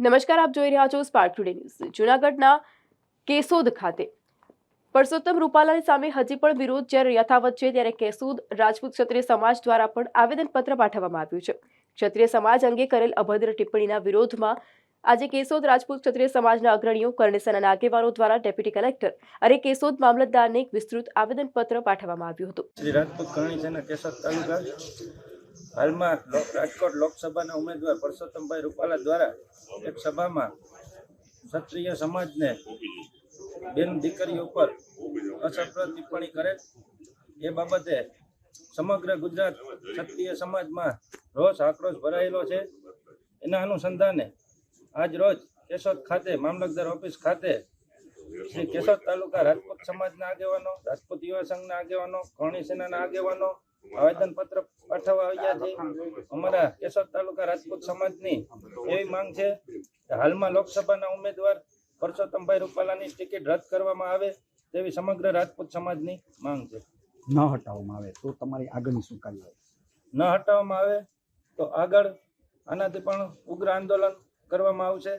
નમસ્કાર, આપ જોઈ રહ્યા છો સ્પાર્ક ટુડે ન્યૂઝ જૂનાગઢના કેસોદ ખાતે પરસોત્તમ રૂપાલાની સામે હજી પણ વિરોધ જ્યારે યથાવત છે, ત્યારે કેસોદ રાજપૂત ક્ષત્રિય સમાજ દ્વારા પણ આવેદનપત્ર પાઠવવામાં આવ્યું છે. ક્ષત્રિય સમાજ અંગે કરેલ અભદ્ર ટિપ્પણીના વિરોધમાં આજે કેશોદ રાજપૂત ક્ષત્રિય સમાજના અગ્રણીઓ કર્ણેસના આગેવાનો દ્વારા ડેપ્યુટી કલેક્ટર અને કેશોદ મામલતદારને એક વિસ્તૃત આવેદનપત્ર પાઠવવામાં આવ્યું હતું. રાજપૂત કરણી સેના કેશોદ તાલુકા હાલમાં રાજકોટ લોકસભાના ઉમેદવાર પરસોત્તમભાઈ રૂપાલા દ્વારા એક સભામાં ક્ષત્રિય સમાજને બેન દીકરીઓ ઉપર અસરપ્રદ ટિપ્પણી કરે. એ બાબતે સમગ્ર ગુજરાત ક્ષત્રિય સમાજમાં રોષ આક્રોશ ભરાયેલો છે. એના અનુસંધાને આજ રોજ કેશોદ ખાતે, મામલતદાર ઓફિસ ખાતે શ્રી કેશોદ તાલુકા રાજપૂત સમાજના આગેવાનો, રાજપૂત યુવા સંઘના આગેવાનો કરણી સેનાના આગેવાનો આવેદન પત્ર પાઠવવા આવ્યા છે અમારા કેશોદ તાલુકા રાજપૂત સમાજની એવી માંગ છે કે હાલમાં લોકસભાના ઉમેદવાર પરસોત્તમભાઈ રૂપાલાની ટિકિટ રદ કરવામાં આવે તેવી સમગ્ર રાજપૂત સમાજની માંગ છે. ન હટાવવામાં આવે તો તમારી આગળની શું કાર્યવાહી? ન હટાવવામાં આવે તો આગળ આનાથી પણ ઉગ્ર આંદોલન કરવામાં આવશે.